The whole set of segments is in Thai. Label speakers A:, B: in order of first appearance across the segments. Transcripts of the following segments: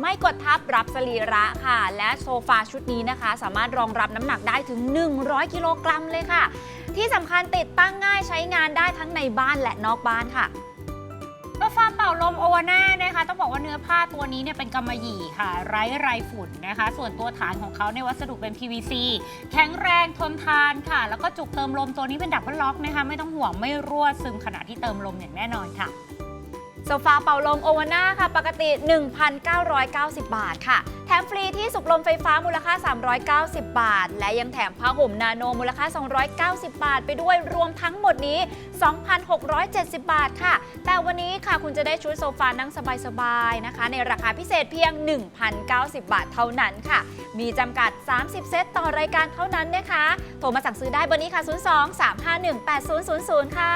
A: ไม่กดทับรับสรีระค่ะ และโซฟาชุดนี้นะคะ สามารถรองรับน้ำหนักได้ถึง 100 กิโลกรัมเลยค่ะ ที่สำคัญติดตั้งง่ายใช้งานได้ทั้งในบ้านและนอกบ้านค่ะ
B: โซฟาเป่าลมโอวาน่านะคะ ต้องบอกว่าเนื้อผ้าตัวนี้เนี่ยเป็นกำมะหยี่ค่ะ ไร้ไรฝุ่นนะคะ ส่วนตัวฐานของเขาในวัสดุเป็น PVC แข็งแรงทนทานค่ะ แล้วก็จุกเติมลมตัวนี้เป็นดับเบิลล็อกนะคะ ไม่ต้องห่วงไม่รั่วซึมขณะที่เติมลมอย่างแน่นอนค่ะ
A: โซฟาเป่าลมโอวาน่าค่ะ ปกติ 1,990 บาทค่ะ แถมฟรีที่สุกลมไฟฟ้ามูลค่า 390 บาท และยังแถมผ้าห่มนาโนมูลค่า 290 บาท ไปด้วยรวมทั้งหมดนี้ 2,670 บาทค่ะ แต่วันนี้ค่ะคุณจะได้ชุดโซฟานั่งสบายๆนะคะ ในราคาพิเศษเพียง 1,090 บาทเท่านั้นค่ะ มีจำกัด 30 เซตต่อรายการเท่านั้นนะคะ โทรมาสั่งซื้อได้เบอร์นี้ค่ะ 02 351 8000 ค่ะ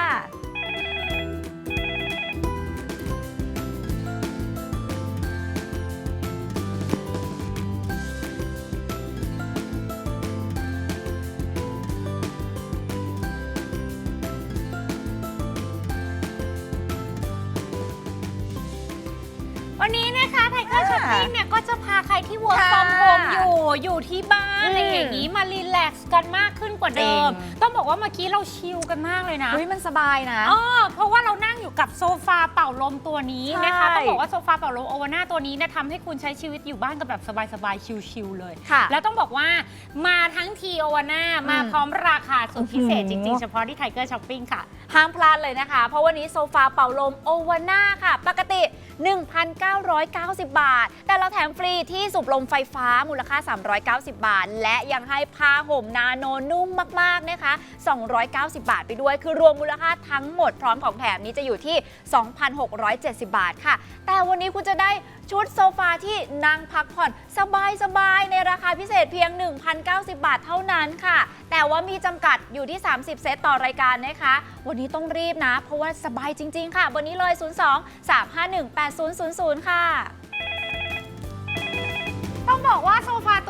B: ที่ work
A: ค่ะ
B: from home อยู่อยู่ที่บ้าน
A: อืม
B: อะไรอย่างนี้มารีแลกซ์กันมากขึ้นกว่าเดิม
A: จริง
B: ต้องบอกว่าเมื่อกี้เราชิลกันมากเลยนะ
A: เฮ้ยมันสบายนะ
B: อ๋อเพราะว่าเรานั่งอยู่กับโซฟาเป่าลมตัวนี้นะคะ
A: ใช่
B: ต้องบอกว่าโซฟาเป่าลมโอวาน่าตัวนี้เนี่ยทำให้คุณใช้ชีวิตอยู่บ้านกันแบบสบายๆชิลๆเลย
A: ค่ะ
B: แล้วต้องบอกว่ามาทั้งทีโอวาน่ามา
A: อืม
B: พร้อมราคาสุดพิเศษ
A: อื้
B: จ
A: อหือ
B: ริงๆ เฉพาะที่ไทเกอร์ช้อปปิ้งค่ะ
A: ห้ามพลาดเลยนะคะ เพราะวันนี้โซฟาเป่าลมโอวาน่าค่ะ ปกติ 1,990 บาท แต่เราแถมฟรีที่สูบลมไฟฟ้ามูลค่า 390 บาท และยังให้ผ้าห่มนาโนนุ่มมากๆนะคะ 290 บาทไปด้วย คือรวมมูลค่าทั้งหมดพร้อมของแถมนี้จะอยู่ที่ 2,670 บาทค่ะ แต่วันนี้คุณจะได้ชุดโซฟาที่นั่งพักผ่อนสบายๆในราคาพิเศษเพียง 1,090 บาทเท่านั้นค่ะ แต่ว่ามีจำกัดอยู่ที่ 30 เซตต่อรายการนะคะ วันนี้ต้องรีบนะ เพราะว่าสบายจริง ๆ ค่ะ วันนี้เลย 02 351 8000 ค่ะ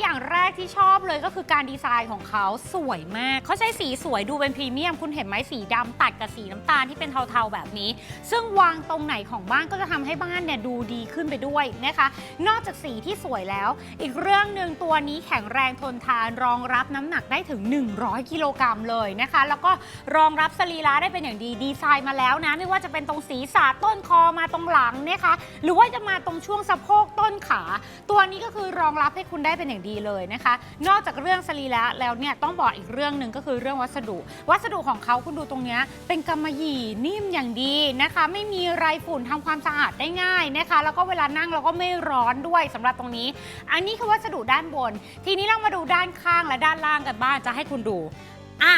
B: อย่างแรกที่ชอบเลยก็คือการดีไซน์ของเขาสวยมาก เขาใช้สีสวยดูเป็นพรีเมียม คุณเห็นไหมสีดำตัดกับสีน้ำตาลที่เป็นเทาๆแบบนี้ ซึ่งวางตรงไหนของบ้านก็จะทำให้บ้านเนี่ยดูดีขึ้นไปด้วยนะคะ นอกจากสีที่สวยแล้ว อีกเรื่องหนึ่งตัวนี้แข็งแรงทนทานรองรับน้ำหนักได้ถึง 100 กิโลกรัมเลยนะคะ แล้วก็รองรับสรีระได้เป็นอย่างดีดีไซน์มาแล้วนะ ไม่ว่าจะเป็นตรงศีรษะต้นคอมาตรงหลังนะคะ หรือว่าจะมาตรงช่วงสะโพกต้นขา ตัวนี้ก็คือรองรับให้คุณได้เป็นอย่างดีเลยนะคะ นอกจากเรื่องสรีระแล้วเนี่ยต้องบอกอีกเรื่องหนึ่งก็คือเรื่องวัสดุ วัสดุของเขาคุณดูตรงเนี้ยเป็นกำมะหยี่นิ่มอย่างดีนะคะ ไม่มีไรฝุ่นทำความสะอาดได้ง่ายนะคะ แล้วก็เวลานั่งเราก็ไม่ร้อนด้วยสำหรับตรงนี้ อันนี้คือวัสดุด้านบน ทีนี้เรามาดูด้านข้างและด้านล่างกันบ้างจะให้คุณดูอะ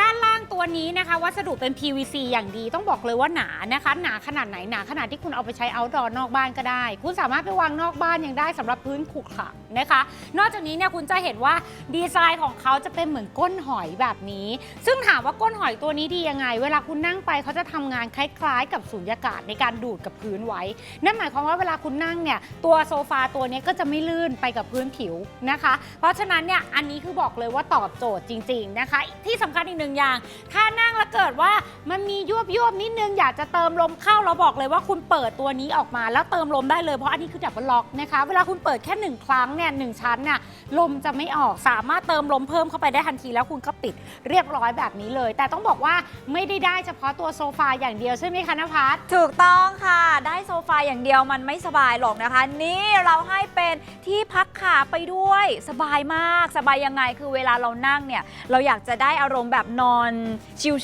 B: ด้านล่างตัวนี้นะคะ วัสดุเป็น PVC อย่างดีต้องบอกเลยว่าหนานะคะ หนาขนาดไหนหนาขนาดที่คุณเอาไปใช้ outdoor นอกบ้านก็ได้ คุณสามารถไปวางนอกบ้านยังได้สำหรับพื้นขรุขระ นะคะ นอกจากนี้เนี่ยคุณจะเห็นว่าดีไซน์ของเขาจะเป็นเหมือนก้นหอยแบบนี้ ซึ่งถามว่าก้นหอยตัวนี้ดียังไง เวลาคุณนั่งไปเขาจะทำงานคล้ายๆ กับสูญญากาศในการดูดกับพื้นไว้ นั่นหมายความว่าเวลาคุณนั่งเนี่ยตัวโซฟาตัวนี้ก็จะไม่ลื่นไปกับพื้นผิวนะคะ เพราะฉะนั้นเนี่ยอันนี้คือบอกเลยว่าตอบโจทย์จริง ๆนะคะ ที่สำคัญอีกหนึ่งอย่าง ถ้านั่งแล้วเกิดว่ามันมียวบยวบนิดนึงอยากจะเติมลมเข้าเราบอกเลยว่าคุณเปิดตัวนี้ออกมาแล้วเติมลมได้เลยเพราะอันนี้คือดับเบิลล็อกนะคะ เวลาคุณเปิดแค่หนึ่งครั้งเนี่ยหนึ่งชั้นเนี่ยลมจะไม่ออกสามารถเติมลมเพิ่มเข้าไปได้ทันทีแล้วคุณก็ปิดเรียบร้อยแบบนี้เลย แต่ต้องบอกว่าไม่ได้ได้เฉพาะตัวโซฟาอย่างเดียวใช่ไหมคะนภัส
A: ถูกต้องค่ะ ได้โซฟาอย่างเดียวมันไม่สบายหรอกนะคะ นี่เราให้เป็นที่พักขาไปด้วย สบายมาก สบายยังไงคือเวลาเรานั่งเนี่ย เราอยากจะได้อารมณ์แบบนอน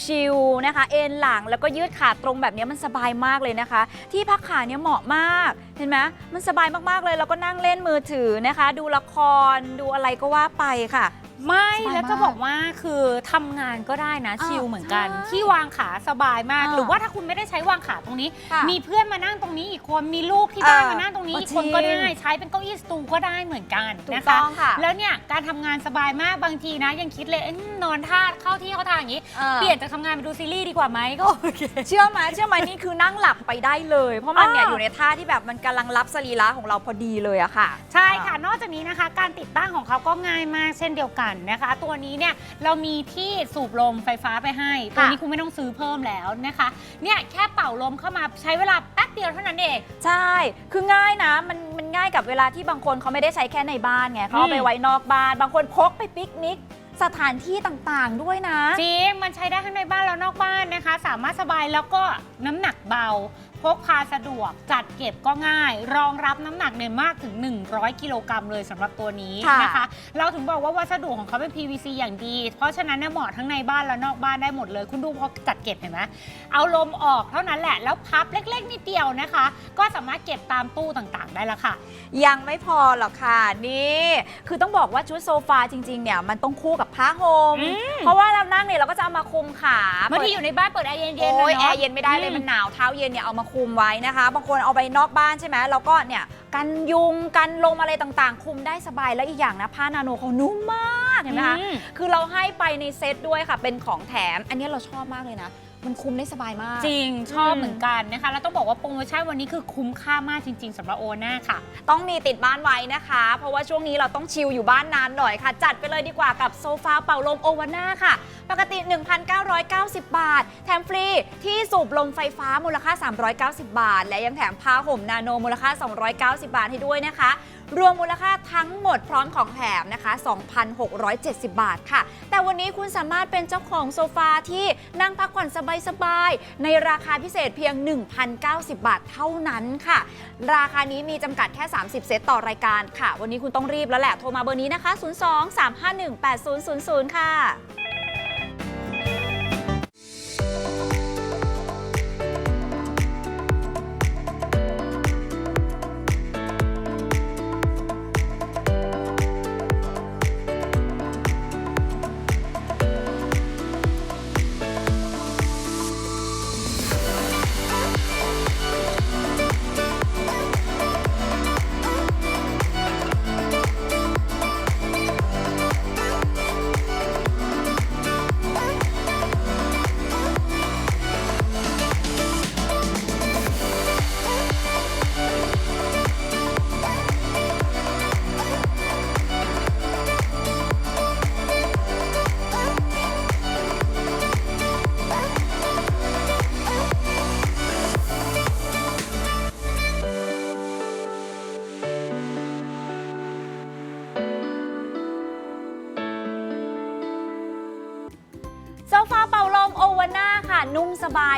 A: ชิลๆนะคะ เอนหลังแล้วก็ยืดขาตรงแบบนี้มันสบายมากเลยนะคะ ที่พักขาเนี่ยเหมาะมากเห็นไหมมันสบายมากๆเลย แล้วก็นั่งเล่นมือถือนะคะดูละครดูอะไรก็ว่าไปค่ะ
B: ไม่
A: สบาย
B: แล้วจะ
A: มาก
B: บอกว่าคือทำงานก็ได้นะ
A: อ้าว
B: ชิลเหมือนกัน
A: ใช่
B: ที่วางขาสบายมาก
A: อ่า
B: หรือว่าถ้าคุณไม่ได้ใช้วางขาตรงนี้
A: ค่ะ
B: มีเพื่อนมานั่งตรงนี้อีกคนมีลูกที่บ้าน
A: เออ
B: มานั่งตรงนี้อีก
A: จริง
B: คนก็ได้ใช้เป็นเก้าอี้สตูก็ได้เหมือนกัน
A: ถูก
B: นะคะ
A: ต้องค่ะ
B: แล้วเนี่ยการทำงานสบายมากบางทีนะ ยังคิดเลยเอ๊ะนอนท่าเข้าที่เข้าทางอย่างนี้
A: ออ
B: เปลี่ยนจากทำงานไปดูซีรีส์ดีกว่าไหมก็โอเค
A: เชื่อไหมเชื่อไหมนี่คือนั่งหลับไปได้เลย เพราะมันเนี่ย
B: อ่า
A: อยู่ในท่าที่แบบมันกำลังรับสรีระของเราพอดีเลยอะค่ะ
B: ใช่ค่ะ นอกจากนี้นะคะ การติดตั้งของเขาก็ง่ายมากเช่นเดียวกันนะคะ ตัวนี้เนี่ยเรามีที่สูบลมไฟฟ้าไปให้ ตัวนี้คุณไม่ต้องซื้อเพิ่มแล้วนะคะ เนี่ยแค่เป่าลมเข้ามาใช้เวลาแป๊บเดียวเท่านั้นเอง
A: ใช่ คือง่ายนะ มันมันง่ายกับเวลาที่บางคนเขาไม่ได้ใช้แค่ในบ้านไงเขาเอาไป
B: อืม
A: ไว้นอกบ้าน บางคนพกไปปิกนิกสถานที่ต่างๆด้วยนะ
B: จริง มันใช้ได้ทั้งในบ้านแล้วนอกบ้านนะคะ สามารถสบายแล้วก็น้ำหนักเบา พกพาสะดวก จัดเก็บก็ง่าย รองรับน้ำหนักเนี่ยมากถึง 100 กิโลกรัมเลยสำหรับตัวนี้
A: ค่ะ
B: นะคะ เราถึงบอกว่าวัสดุของเขาเป็น PVC อย่างดี เพราะฉะนั้นเนี่ยเหมาะทั้งในบ้านและนอกบ้านได้หมดเลย คุณดูพอจัดเก็บเห็นไหมเอาลมออกเท่านั้นแหละ แล้วพับเล็กๆนิดเดียวนะคะ ก็สามารถเก็บตามตู้ต่างๆ ได้แล้วค่ะ
A: ยังไม่พอหรอกค่ะนี่คือต้องบอกว่าชุดโซฟาจริงๆเนี่ยมันต้องคู่กับผ้าห่ม
B: อืม
A: เพราะว่าเรานั่งเนี่ยเราก็จะเอามาคลุมขา
B: บางทีอยู่ในบ้านเปิดแอร์เย็นๆ
A: โอ้ย
B: นะ
A: แอ
B: เนาะ
A: ร์เย็นไม่ได้เลย
B: อืม
A: มันหนาวเท้าเย็นเนี่ยเอามาคลุมไว้นะคะ บางคนเอาไปนอกบ้านใช่ไหมแล้วก็เนี่ยกันยุงกันลมอะไรต่างๆ คุมได้สบายแล้วอีกอย่างนะผ้านาโนเขานุ่มมากเห็นไหมคะ
B: อืม
A: คือเราให้ไปในเซตด้วยค่ะเป็นของแถม อันนี้เราชอบมากเลยนะ มันคุมได้สบายมาก
B: จริงชอบ
A: อืม
B: เหมือนกันนะคะ แล้วต้องบอกว่าโปรโมชั่นวันนี้คือคุ้มค่ามากจริง ๆสำหรับโอน่าค่ะ
A: ต้องมีติดบ้านไว้นะคะ เพราะว่าช่วงนี้เราต้องชิลอยู่บ้านนานหน่อยค่ะ จัดไปเลยดีกว่ากับโซฟาเป่าลมโอวาน่าค่ะ ปกติ 1,990 บาท แถมฟรีที่สูบลมไฟฟ้ามูลค่า 390 บาท และยังแถมผ้าห่มนาโนมูลค่า 290 บาทให้ด้วยนะคะ รวมมูลค่าทั้งหมดพร้อมของแถมนะคะ 2,670 บาทค่ะ แต่วันนี้คุณสามารถเป็นเจ้าของโซฟาที่นั่งพักผ่อนสบายๆ ในราคาพิเศษเพียง 1,090 บาทเท่านั้นค่ะ ราคานี้มีจำกัดแค่ 30 เซตต่อรายการค่ะ วันนี้คุณต้องรีบแล้วแหละ โทรมาเบอร์นี้นะคะ 02 351 8000 ค่ะ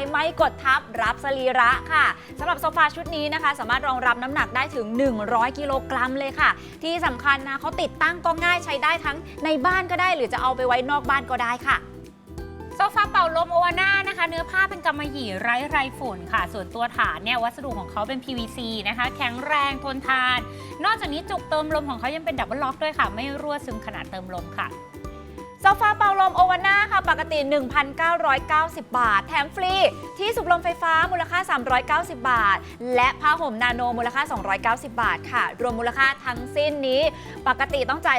A: ายไม่กดทับรับสรีระค่ะสำหรับโซฟาชุดนี้นะคะ สามารถรองรับน้ำหนักได้ถึง 100 กิโลกรัมเลยค่ะ ที่สำคัญนะเขาติดตั้งก็ง่ายใช้ได้ทั้งในบ้านก็ได้ หรือจะเอาไปไว้นอกบ้านก็ได้ค่ะ
B: โซฟาเป่าลมโอวาน่านะคะ เนื้อผ้าเป็นกำมะหยี่ไร้ไรฝุ่นค่ะ ส่วนตัวฐานเนี่ยวัสดุของเขาเป็น PVC นะคะ แข็งแรงทนทาน นอกจากนี้จุกเติมลมของเขายังเป็นดับเบิลล็อกด้วยค่ะ ไม่รั่วซึมขณะเติมลมค่ะ
A: โซฟาเป่าลมโอวาน่าค่ะ ปกติ 1,990 บาท แถมฟรี ที่สูบลมไฟฟ้ามูลค่า 390 บาท และผ้าห่มนาโนมูลค่า 290 บาทค่ะ รวมมูลค่าทั้งสิ้นนี้ ปกติต้องจ่าย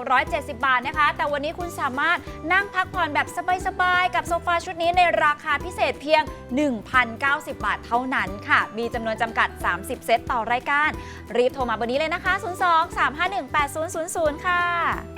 A: 2,670 บาทนะคะ แต่วันนี้คุณสามารถนั่งพักผ่อนแบบสบายๆ กับโซฟาชุดนี้ในราคาพิเศษเพียง 1,090 บาทเท่านั้นค่ะ มีจำนวนจำกัด 30 เซตต่อรายการ รีบโทรมาเบอร์นี้เลยนะคะ 02 351 8000 ค่ะ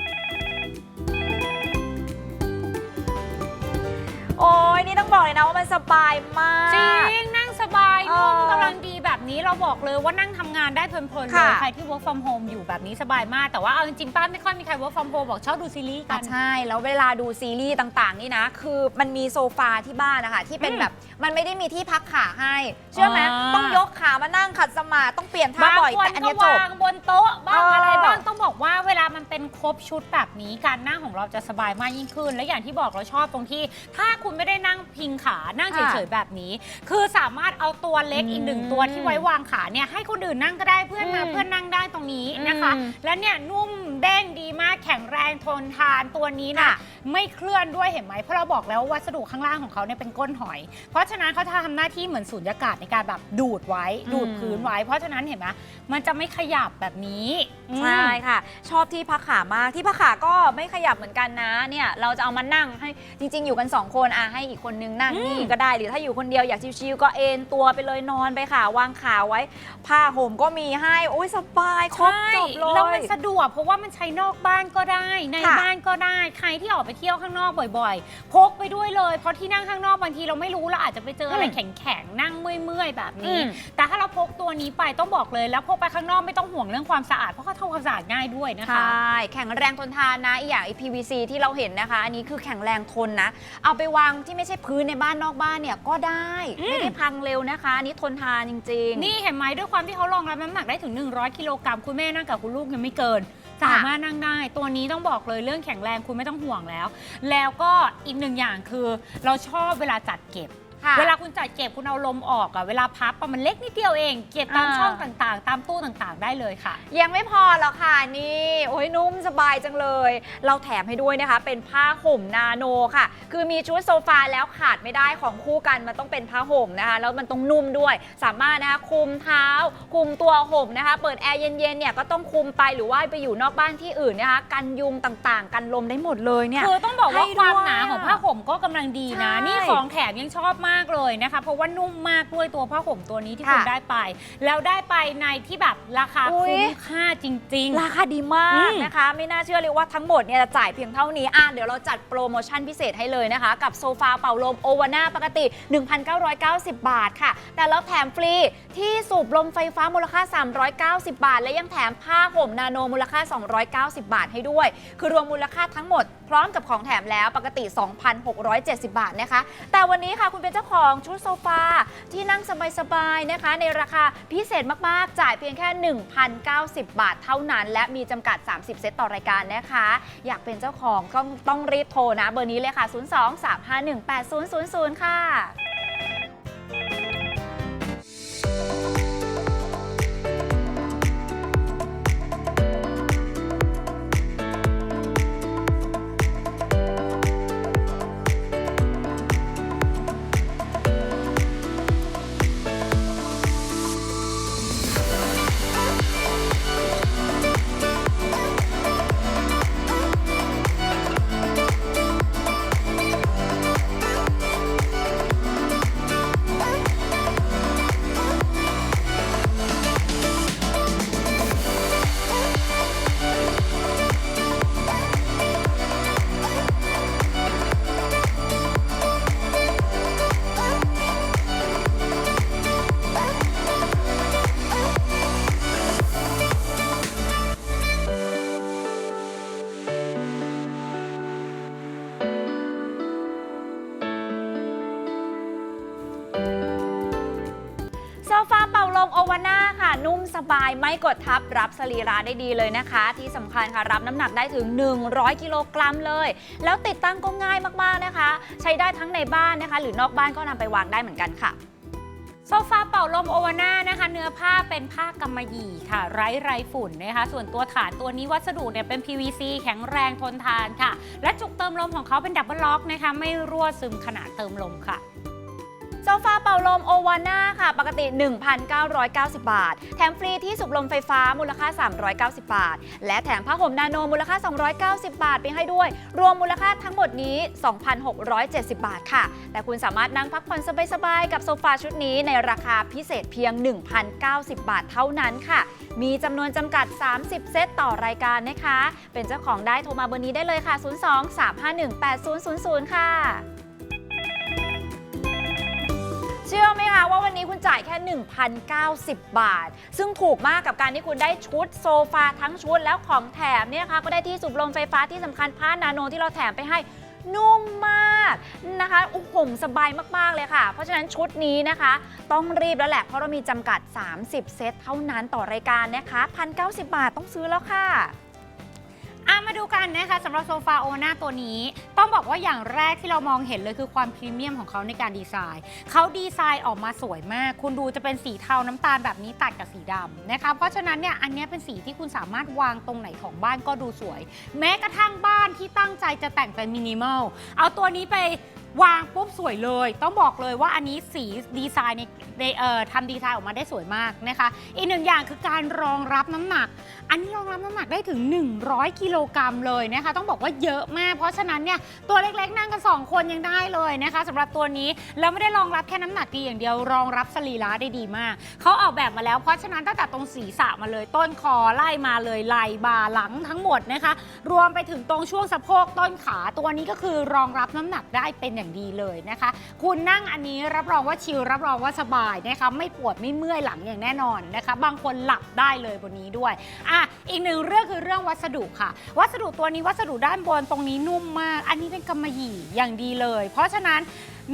A: โอ้ยนี่ต้องบอกเลยนะว่ามันสบายมาก
B: จริง นั่งสบาย
A: เอ
B: นุ่ม
A: อกำ
B: ลังดีแบบ นี้เราบอกเลยว่านั่งทำงานได้เพลินๆเล
A: ค่ะ
B: ยใครที่ work from home อยู่แบบนี้สบายมาก แต่ว่าเอาจริงๆป้าไม่ค่อยมีใคร work from home บอกชอบดูซีรีส์กั
A: อะ
B: น
A: ใช่ แล้วเวลาดูซีรีส์ต่างๆ นี่นะ คือมันมีโซฟาที่บ้านนะคะ ที่เป็น
B: อืม
A: แบบมันไม่ได้มีที่พักขาให้ เชื่อไหม
B: อ่า
A: ต้องยกขามานั่งขัดสมาธิต้องเปลี่ยนท่า
B: บาง
A: บ่อย
B: คน
A: แต่อัน
B: ก็
A: เนี้ยจบ
B: วางบนโต๊ะบ้าง
A: เอออ
B: อะไรบ้างต้องบอกว่าเวลามันเป็นครบชุดแบบนี้การนั่งของเราจะสบายมากยิ่งขึ้น และอย่างที่บอกเราชอบตรงที่ ถ้าคุณไม่ได้นั่งพิงขานั่งเฉยๆแบบนี้ คือสามารถเอาตัวเล็ก
A: อืม
B: อีกหนึ่งตัวที่ไว้วางขาเนี่ยให้คนอื่นนั่งก็ได้เพื่อนมา
A: อืม
B: เพื่อนนั่งได้ตรงนี้นะคะ
A: อืม
B: และเนี่ยนุ่มเด้งดีมากแข็งแรงทนทานตัวนี้นะ
A: ค่ะ
B: ไม่เคลื่อนด้วยเห็นไหมเพราะเราบอกแล้วว่าวัสดุข้างล่างของเขาเนี่ยเป็นก้นหอย เพราะฉะนั้นเขาจะทำหน้าที่เหมือนสูญญากาศในการแบบดูดไว้ดูด
A: อืม
B: พื้นไว้ เพราะฉะนั้นเห็นไหมมันจะไม่ขยับแบบนี้อืม
A: ใช่ค่ะ ชอบที่พักขามากที่พักขาก็ไม่ขยับเหมือนกันนะเนี่ยเราจะเอามานั่งให้จริง ๆ อยู่กัน 2 คนอะให้อีกคนนึงนั่ง
B: อืม
A: นี่ก็ได้หรือถ้าอยู่คนเดียวอยากชิวๆก็เอนตัวไปเลยนอนไปค่ะวางขาไว้500ผ้าห่มก็มีให้อุ้ยสบายครบ
B: ใช่
A: จบเล
B: แล้วมัน
A: ย
B: สะดวกเพราะว่ามันใช้นอกบ้านก็ได้ ใน
A: ค่ะ
B: บ้านก็ได้ ใครที่ออกไปเที่ยวข้างนอกบ่อยๆ พกไปด้วยเลย เพราะที่นั่งข้างนอกบางทีเราไม่รู้เราอาจจะไปเจออะไร
A: อืม
B: แข็งๆ นั่งเมื่อยๆ แบบนี้
A: อืม
B: แต่ถ้าเราพกตัวนี้ไปต้องบอกเลย แล้วพกไปข้างนอกไม่ต้องห่วงเรื่องความสะอาด เพราะเขาทำความสะอาดง่ายด้วยนะ
A: ใช
B: คะ่
A: แข็งแรงทนทานนะอีกอย่างไอ PVC ที่เราเห็นนะคะ อันนี้คือแข็งแรงทนนะ เอาไปวางที่ไม่ใช่พื้นในบ้านนอกบ้านเนี่ยก็ได้
B: อืม
A: ไม่ได้พังเร็วนะคะอันนี้ทนทานจริงๆ
B: นี่เห็นไหมด้วยความที่เขารองรับน้ำหนักได้ถึง 100 กิโลกรัมคุณแม่นั่งกับคุณลูกยังไม่เกิน สามารถนั่งได้ ตัวนี้ต้องบอกเลยเรื่องแข็งแรงคุณไม่ต้องห่วงแล้ว แล้วก็อีกหนึ่งอย่างคือเราชอบเวลาจัดเก็บ
A: ค่ะ
B: เวลาคุณจัดเก็บคุณเอาลมออกอะเวลาพับอะมันเล็กนิดเดียวเอง เก็บตาม
A: อ่า
B: ช่องต่างๆ ตามตู้ต่างๆ ได้เลยค่ะ
A: ยังไม่พอหรอกค่ะนี่ โอ้ยนุ่มสบายจังเลย เราแถมให้ด้วยนะคะ เป็นผ้าห่มนาโนค่ะ คือมีชุดโซฟาแล้วขาดไม่ได้ของคู่กันมันต้องเป็นผ้าห่มนะคะ แล้วมันต้องนุ่มด้วย สามารถนะคะคุมเท้า คุมตัวห่มนะคะ เปิดแอร์เย็นๆเนี่ยก็ต้องคุมไปหรือว่าไปอยู่นอกบ้านที่อื่นนะคะกันยุงต่างๆ กันลมได้หมดเลยเนี่ย
B: คือต้องบอกว่า
A: ให้
B: ความ
A: ด้วย
B: หนาของผ้าห่มก็กำลังดีนะ
A: ใช่
B: นี่ของแถมยังชอบมากเลยนะคะ เพราะว่านุ่มมากด้วยตัวผ้าห่มตัวนี้ที่คุณ
A: ค่ะ
B: ได้ไป แล้วได้ไปในที่แบบราคา
A: อุ๊ย
B: คุ้มค่าจริง ๆ
A: ราคาดีมา
B: อื
A: ก
B: ม
A: นะคะ ไม่น่าเชื่อเลยว่าทั้งหมดเนี่ยจะจ่ายเพียงเท่านี้อะเดี๋ยวเราจัดโปรโมชั่นพิเศษให้เลยนะคะ กับโซฟาเป่าลมโอวาน่าปกติ 1,990 บาทค่ะ แต่เราแถมฟรีที่สูบลมไฟฟ้ามูลค่า 390 บาท และยังแถมผ้าห่มนาโนมูลค่า 290 บาทให้ด้วย คือรวมมูลค่าทั้งหมด พร้อมกับของแถมแล้วปกติ 2,670 บาทนะคะ แต่วันนี้ค่ะคุณเป็นเจ้าของชุดโซฟาที่นั่งสบายๆนะคะ ในราคาพิเศษมากๆ จ่ายเพียงแค่ 1,090 บาทเท่านั้น และมีจำกัด 30 เซตต่อรายการนะคะ อยากเป็นเจ้าของต้องต้องรีบโทรนะ เบอร์นี้เลยค่ะ 02-351-8000 ค่ะ สบายไม่กดทับรับสรีระได้ดีเลยนะคะ ที่สำคัญค่ะรับน้ำหนักได้ถึง 100 กิโลกรัมเลย แล้วติดตั้งก็ง่ายมากๆนะคะ ใช้ได้ทั้งในบ้านนะคะ หรือนอกบ้านก็นำไปวางได้เหมือนกันค่ะ
B: โซฟาเป่าลมโอวาน่านะคะ เนื้อผ้าเป็นผ้ากำมะหยี่ค่ะ ไร้ไรฝุ่นนะคะ ส่วนตัวฐานตัวนี้วัสดุเนี่ยเป็น PVC แข็งแรงทนทานค่ะ และจุกเติมลมของเขาเป็นดับเบิลล็อกนะคะ ไม่รั่วซึมขณะเติมลมค่ะ
A: โซฟาเป่าลมโอวาน่าค่ะ ปกติ 1,990 บาท แถมฟรีที่สูบลมไฟฟ้ามูลค่า 390 บาท และแถมผ้าห่มนาโนมูลค่า 290 บาทไปให้ด้วย รวมมูลค่าทั้งหมดนี้ 2,670 บาทค่ะ แต่คุณสามารถนั่งพักผ่อนสบายๆ กับโซฟาชุดนี้ในราคาพิเศษเพียง 1,090 บาทเท่านั้นค่ะ มีจำนวนจำกัด 30 เซตต่อรายการนะคะ เป็นเจ้าของได้โทรมาเบอร์นี้ได้เลยค่ะ 02-351-8000 ค่ะ เชื่อไหมคะว่าวันนี้คุณจ่ายแค่ 1,090 บาท ซึ่งถูกมากกับการที่คุณได้ชุดโซฟาทั้งชุดแล้วของแถมเนี่ยนะคะก็ได้ที่สูบลมไฟฟ้าที่สำคัญผ้านาโนที่เราแถมไปให้นุ่มมากนะคะอุ้ห่มสบายมาก ๆ เลยค่ะ เพราะฉะนั้นชุดนี้นะคะ ต้องรีบแล้วแหละ เพราะเรามีจำกัด 30 เซตเท่านั้นต่อรายการนะคะ 1,090 บาทต้องซื้อแล้วค่ะ
B: อะ มาดูกันนะคะสำหรับโซฟาโอนาตัวนี้ ต้องบอกว่าอย่างแรกที่เรามองเห็นเลยคือความพรีเมียมของเขาในการดีไซน์ เขาดีไซน์ออกมาสวยมาก คุณดูจะเป็นสีเทาน้ำตาลแบบนี้ตัดกับสีดำนะคะ เพราะฉะนั้นเนี่ยอันนี้เป็นสีที่คุณสามารถวางตรงไหนของบ้านก็ดูสวย แม้กระทั่งบ้านที่ตั้งใจจะแต่งเป็นมินิมอลเอาตัวนี้ไป วางปุ๊บสวยเลย ต้องบอกเลยว่าอันนี้สีดีไซน์ในในเอ่อทำดีไซน์ออกมาได้สวยมากนะคะ อีกหนึ่งอย่างคือการรองรับน้ำหนัก อันนี้รองรับน้ำหนักได้ถึง 100 กิโลกรัมเลยนะคะ ต้องบอกว่าเยอะมาก เพราะฉะนั้นเนี่ยตัวเล็กๆ นั่งกัน 2 คนยังได้เลยนะคะสำหรับตัวนี้แล้วไม่ได้รองรับแค่น้ำหนักดีอย่างเดียวรองรับสรีระได้ดีมากเขาออกแบบมาแล้วเพราะฉะนั้นตั้งแต่ตรงศีรษะมาเลย ต้นคอไล่มาเลยไหล่บ่าหลังทั้งหมดนะคะ รวมไปถึงตรงช่วงสะโพกต้นขาตัวนี้ก็คือรองรับน้ำหนักได้เป็นอย่างดีเลยนะคะ คุณนั่งอันนี้รับรองว่าชิลรับรองว่าสบายนะคะไม่ปวดไม่เมื่อยหลังอย่างแน่นอนนะคะ บางคนหลับได้เลยบนนี้ด้วยอะอีกหนึ่งเรื่องคือเรื่องวัสดุค่ะ วัสดุตัวนี้วัสดุด้านบนตรงนี้นุ่มมาก อันนี้เป็นกำมะหยี่อย่างดีเลย เพราะฉะนั้น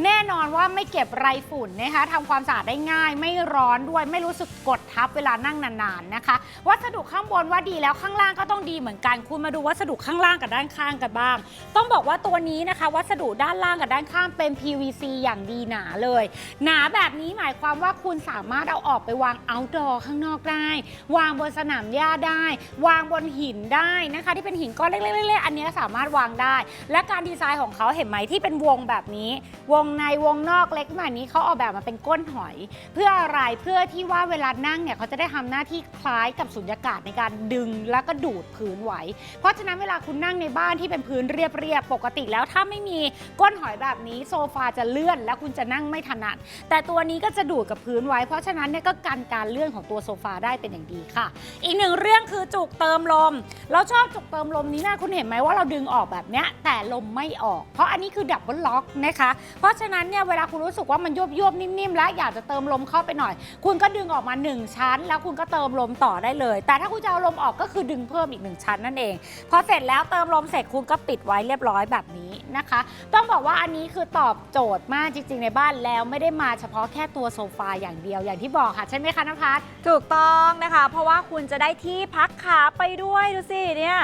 B: แน่นอนว่าไม่เก็บไรฝุ่นนะคะทำความสะอาดได้ง่าย ไม่ร้อนด้วยไม่รู้สึกกดทับเวลานั่งนานๆนะคะ วัสดุข้างบนว่าดีแล้วข้างล่างก็ต้องดีเหมือนกัน คุณมาดูวัสดุข้างล่างกับด้านข้างกันบ้าง ต้องบอกว่าตัวนี้นะคะ วัสดุด้านล่างกับด้านข้างเป็น PVC อย่างดีหนาเลย หนาแบบนี้หมายความว่าคุณสามารถเอาออกไปวาง outdoor ข้างนอกได้ วางบนสนามหญ้าได้ วางบนหินได้นะคะ ที่เป็นหินก้อนเล็กๆๆอันนี้สามารถวางได้ และการดีไซน์ของเขาเห็นไหมที่เป็นวงแบบนี้วงงในวงนอกเล็กแบบนี้เขาออกแบบมาเป็นก้นหอย เพื่ออะไรเพื่อที่ว่าเวลานั่งเนี่ยเขาจะได้ทำหน้าที่คล้ายกับสุญญากาศในการดึงแล้วก็ดูดพื้นไว้เพราะฉะนั้นเวลาคุณนั่งในบ้านที่เป็นพื้นเรียบๆปกติแล้วถ้าไม่มีก้นหอยแบบนี้โซฟาจะเลื่อน แล้วคุณจะนั่งไม่ถนัด แต่ตัวนี้ก็จะดูดกับพื้นไว้ เพราะฉะนั้นเนี่ยก็กันการเลื่อนของตัวโซฟาได้เป็นอย่างดีค่ะ อีกหนึ่งเรื่องคือจุกเติมลม เราชอบจุกเติมลมนี้นะคุณเห็นไหมว่าเราดึงออกแบบเนี้ยแต่ลมไม่ออก เพราะอันนี้คือดับเบิลล็อกนะคะเพราะะฉะนั้นเนี่ยเวลาคุณรู้สึกว่ามันยวบยวบนิ่มๆ แล้วอยากจะเติมลมเข้าไปหน่อย คุณก็ดึงออกมา 1 ชั้น แล้วคุณก็เติมลมต่อได้เลย แต่ถ้าคุณจะเอาลมออกก็คือดึงเพิ่มอีก 1 ชั้นนั่นเอง พอเสร็จแล้วเติมลมเสร็จคุณก็ปิดไว้เรียบร้อยแบบนี้นะคะ ต้องบอกว่าอันนี้คือตอบโจทย์มากจริง ๆ ในบ้านแล้วไม่ได้มาเฉพาะแค่ตัวโซฟาอย่างเดียวอย่างที่บอกค่ะใช่ไหมคะนภัส
A: ถูกต้องนะคะ เพราะว่าคุณจะได้ที่พักขาไปด้วยดูสิเนี่ย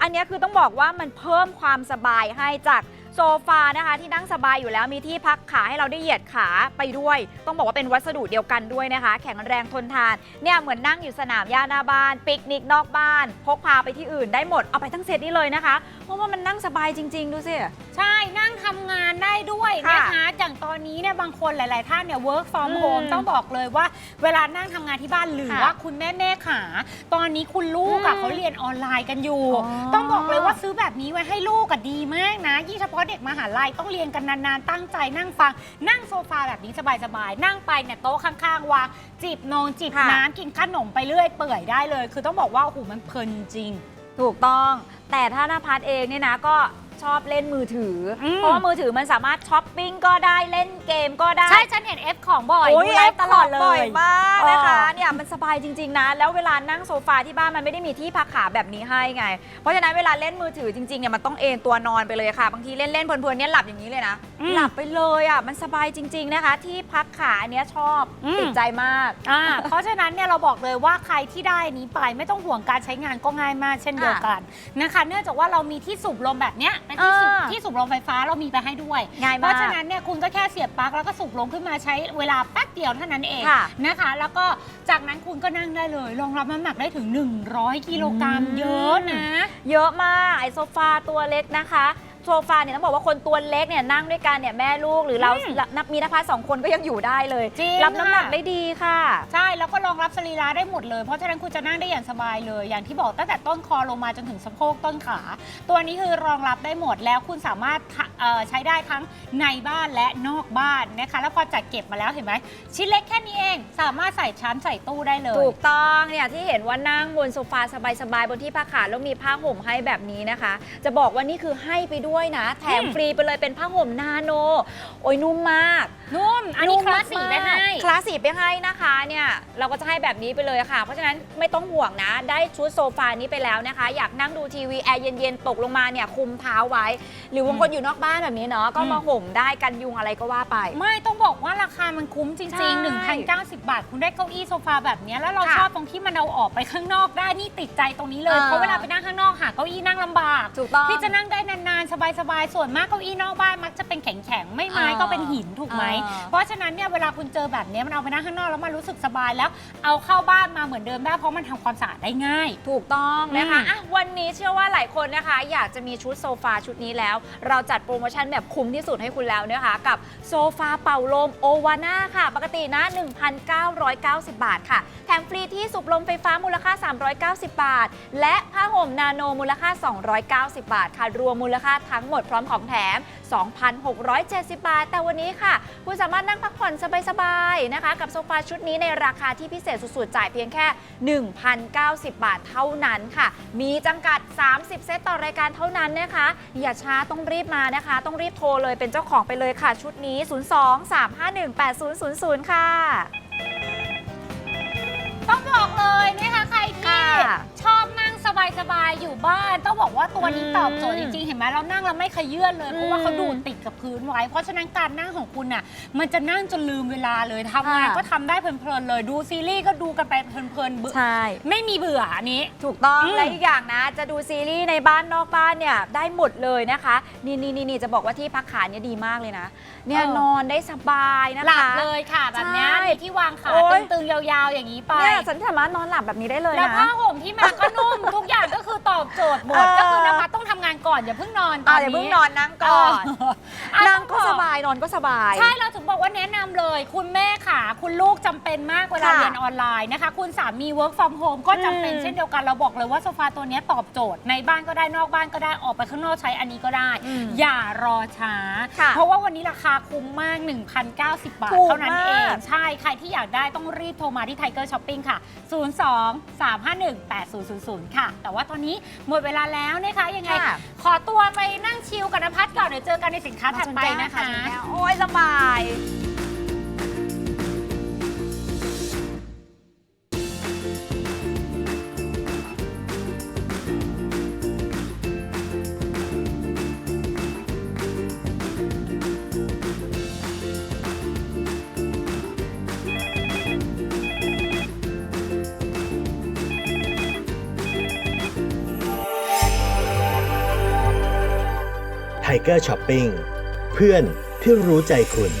A: อันนี้คือต้องบอกว่ามันเพิ่มความสบายให้จาก โซฟานะคะที่นั่งสบายอยู่แล้วมีที่พักขาให้เราได้เหยียดขาไปด้วย ต้องบอกว่าเป็นวัสดุเดียวกันด้วยนะคะ แข็งแรงทนทานเนี่ยเหมือนนั่งอยู่สนามหญ้าหน้าบ้าน ปิกนิกนอกบ้าน พกพาไปที่อื่นได้หมดเอาไปทั้งเซตนี้เลยนะคะ เพราะว่ามันนั่งสบายจริง ๆ ดูสิ
B: ใช่นั่งทำงานได้ด้วย
A: ค่ะ
B: นะคะอย่างตอนนี้เนี่ยบางคนหลาย ๆ ท่านเนี่ย work from
A: อืม
B: home ต้องบอกเลยว่า เวลานั่งทำงานที่บ้านหรือ
A: ค่ะ
B: ว่าคุณแม่แม่ๆขา ตอนนี้คุณลูกอะ
A: อืม
B: เขาเรียนออนไลน์กันอยู่
A: อ๋อ
B: ต้องบอกเลยว่าซื้อแบบนี้ไว้ให้ลูกอะดีมากนะยิ่งเฉพาะเด็กมหาลัยต้องเรียนกันนานๆ ตั้งใจนั่งฟัง นั่งโซฟาแบบนี้สบายๆ นั่งไปเนี่ยโต๊ะข้างๆวางจิบนงจิบ
A: ค่ะ
B: น้ำกินขนมไปเรื่อยเปื่อยได้เลย คือต้องบอกว่าโอ้โหมันเพลินจริง
A: ถูกต้อง แต่ถ้าหน้าพัดเองเนี่ยนะก็ ชอบเล่นมือถืออ
B: ม
A: เพราะว่ามือถือมันสามารถช้อปปิ้งก็ได้เล่นเกมก็ได้
B: ใช่ ฉันเห็น F ของบ่อย
A: โอ้
B: ดู
A: ย
B: ไล
A: ไล
B: ฟ์
A: ฟ์
B: ต
A: ต
B: ล
A: ล
B: อ
A: อ
B: ด
A: ด
B: เล
A: บ่อย
B: ย
A: มากนะคะ
B: เออ
A: เนี่ยมันสบายจริง ๆ นะ แล้วเวลานั่งโซฟาที่บ้านมันไม่ได้มีที่พักขาแบบนี้ให้ไง เพราะฉะนั้นเวลาเล่นมือถือจริงๆเนี่ยมันต้องเอนตัวนอนไปเลยค่ะ บางทีเล่นๆเพลินๆเนี่ยหลับอย่างนี้เลยนะ
B: อืม
A: หลับไปเลยอะมันสบายจริง ๆนะคะ ที่พักขาอันเนี้ยชอบ
B: อืม
A: ติดใจมาก
B: อ่าเพราะฉะนั้นเนี่ยเราบอกเลยว่าใครที่ได้อันนี้ไปไม่ต้องห่วงการใช้งานก็ง่ายมากเช่นเดียวกันนะคะ เนื่องจากว่าเรามีที่สูบลมแบบเนี้ยเป็นที่สูบ
A: เออ
B: ที่สูบลมไฟฟ้าเรามีไปให้ด้วย
A: ง่าย
B: เพ
A: มาก
B: ราะฉะนั้นเนี่ยคุณก็แค่เสียบปลั๊กแล้วก็สูบลมขึ้นมาใช้เวลาแป๊บเดียวเท่านั้นเอง
A: ค่ะ
B: นะคะ แล้วก็จากนั้นคุณก็นั่งได้เลยรองรับน้ำหนักได้ถึง 100 กิโลกรัม
A: อืม
B: เยอะนะ
A: เยอะมากไอโซฟาตัวเล็กนะคะ โซฟาเนี่ยต้องบอกว่าคนตัวเล็กเนี่ยนั่งด้วยกันเนี่ยแม่ลูกหรือเรา
B: อืม
A: นับมีนภัสสองคนก็ยังอยู่ได้เลย
B: จริง
A: รับน้ำหนัก
B: ค่ะ
A: ได้ดีค่ะ
B: ใช่ แล้วก็รองรับสรีระได้หมดเลย เพราะฉะนั้นคุณจะนั่งได้อย่างสบายเลย อย่างที่บอกตั้งแต่ต้นคอลงมาจนถึงสะโพกต้นขา ตัวนี้คือรองรับได้หมดแล้วคุณสามารถทะเอ่อใช้ได้ทั้งในบ้านและนอกบ้านนะคะ แล้วพอจัดเก็บมาแล้วเห็นไหมชิ้นเล็กแค่นี้เองสามารถใส่ชั้นใส่ตู้ได้เลย
A: ถูกต้องเนี่ยที่เห็นว่านั่งบนโซฟาสบายๆบนที่พักขาแล้วมีผ้าห่มให้แบบนี้นะคะ จะบอกว่านี่คือให้ไปด้วยนะ แถม
B: อืม
A: ฟรีไปเลยเป็นผ้าห่มนาโน โอ้ยนุ่มมาก
B: นุ่ม อันนี้คลาสสีไปให้
A: คลาสสีไปให้นะคะเนี่ยเราก็จะให้แบบนี้ไปเลยค่ะ เพราะฉะนั้นไม่ต้องห่วงนะ ได้ชุดโซฟานี้ไปแล้วนะคะ อยากนั่งดูทีวีแอร์เย็นๆ ตกลงมาเนี่ยคุมเท้าไว้ หรือบางคนอยู่นอกบ้านแบบนี้เนาะก็มาห่มได้กันยุงอะไรก็ว่าไป
B: ไม่ต้องบอกว่าราคามันคุ้มจ
A: ใช่
B: ริง ๆ 1,090 บาท คุณได้เก้าอี้โซฟาแบบเนี้ยแล้วเรา
A: ค่ะ
B: ชอบตรงที่มันเอาออกไปข้างนอกได้นี่ติดใจตรงนี้เลย
A: เออ
B: เพราะเวลาไปนั่งข้างนอกหาเก้าอี้นั่งลำบาก
A: ถูกต้อง
B: ที่จะนั่งได้นานๆสบายๆ ส่วนมากเก้าอี้นอกบ้านมักจะเป็นแข็งๆ ไม่ไม้
A: อ่า
B: ก็เป็นหินถูกไหม
A: อ่า
B: เพราะฉะนั้นเนี่ยเวลาคุณเจอแบบเนี้ยมันเอาไปนั่งข้างนอกแล้วมันรู้สึกสบายแล้ว เอาเข้าบ้านมาเหมือนเดิมได้เพราะมันทำความสะอาดได้ง่าย
A: ถูกต้องนะคะ
B: อืม
A: อะวันนี้เชื่อว่าหลายคนนะคะ อยากจะมีชุดโซฟาชุดนี้แล้ว เราจัดโปรโมชั่นแบบคุ้มที่สุดให้คุณแล้วนะคะ กับโซฟาเป่าลมโอวาน่าค่ะ ปกตินะ 1,990 บาทค่ะ แถมฟรีที่สูบลมไฟฟ้ามูลค่า 390 บาท และผ้าห่มนาโนมูลค่า 290 บาทค่ะ รวมมูลค่าทั้งหมดพร้อมของแถม 2,670 บาท แต่วันนี้ค่ะ คุณสามารถนั่งพักผ่อนสบายๆนะคะ กับโซฟาชุดนี้ในราคาที่พิเศษสุดๆ จ่ายเพียงแค่ 1,090 บาทเท่านั้นค่ะ มีจำกัด 30 เซตต่อรายการเท่านั้นนะคะ อย่าช้าต้องรีบมานะคะ ต้องรีบโทรเลยเป็นเจ้าของไปเลยค่ะ ชุดนี้ 02-351-8000 ค่ะ
B: ต้องบอกเลยนะคะใครที่
A: ค่ะ
B: ชอบนั่ง สบายๆ อยู่บ้าน ต้องบอกว่าตัวนี้
A: อืม
B: ตอบโจทย์จริงๆ เห็นไหมเรานั่งแล้วไม่ขยื่นเลย เพราะว่า
A: อืม
B: เขาดูดติดกับพื้นไว้ เพราะฉะนั้นการนั่งของคุณน่ะ มันจะนั่งจนลืมเวลาเลยทำงาน
A: ค่ะ
B: ก็ทำได้เพลินๆเลย ดูซีรีส์ก็ดูกันไปเพลินๆเบื่อ
A: ใช่
B: ไม่มีเบื่ออันนี้
A: ถูกต้อง
B: อืม
A: และอีกอย่างนะ จะดูซีรีส์ในบ้านนอกบ้านเนี่ยได้หมดเลยนะคะ นี่นี่นี่นี่จะบอกว่าที่พักขาเนี่ยดีมากเลยนะเนี่ย
B: เออ
A: นอนได้สบายนะคะ
B: หลับเลยค่ะแบบเนี้ย
A: ใช่
B: มีที่วางขา
A: โอ๊ย
B: ตึงๆยาวๆอย่างนี้ไป
A: เนี่ยฉันสามารถนอนหลับแบบนี้ได้เลย
B: แล้ว
A: นะ
B: ผ้าห่มที่มาก็นุ่มทุกอย่างก็คือตอบโจทย์หมด
A: เออ
B: ก็คือนภัสต้องทำงานก่อนอย่าเพิ่งนอนตอ
A: อ่านอย่าเพิ่ง
B: นี้
A: นอนนั่งก่อน
B: เออ
A: นั่งก็
B: ต้องบอ
A: สบายนอนก็สบาย
B: ใช่เราถึงบอกว่าแนะนำเลย คุณแม่ค่ะ คุณลูกจำเป็นมากเวลา
A: ค่ะ
B: เรียนออนไลน์นะคะ คุณสามี work from home ก็จำเป็น
A: อืม
B: เช่นเดียวกันเราบอกเลยว่าโซฟาตัวเนี้ยตอบโจทย์ในบ้านก็ได้นอกบ้านก็ได้ออกไปข้างนอกใช้อันนี้ก็ได้
A: อืม
B: อย่ารอช้า
A: ค่ะ
B: เพราะว่าวันนี้ราคาคุ้มมาก 1,090 บาท
A: ถูก
B: เท่านั้นเอง
A: มาก
B: ใช่ใครที่อยากได้ต้องรีบโทรมาที่ Tiger Shopping ค่ะ 02 351 8000 ค่ะแต่ว่าตอนนี้หมดเวลาแล้วนะคะยังไง
A: ค่ะ
B: ขอตัวไปนั่งชิลกับนภัสก่อนเดี๋ยวเจอกันในสินค้าถัดไปนะคะ
A: โอ้ยสบาย
C: ร์ช้อปปิ้งเพื่อนที่รู้ใจคุณ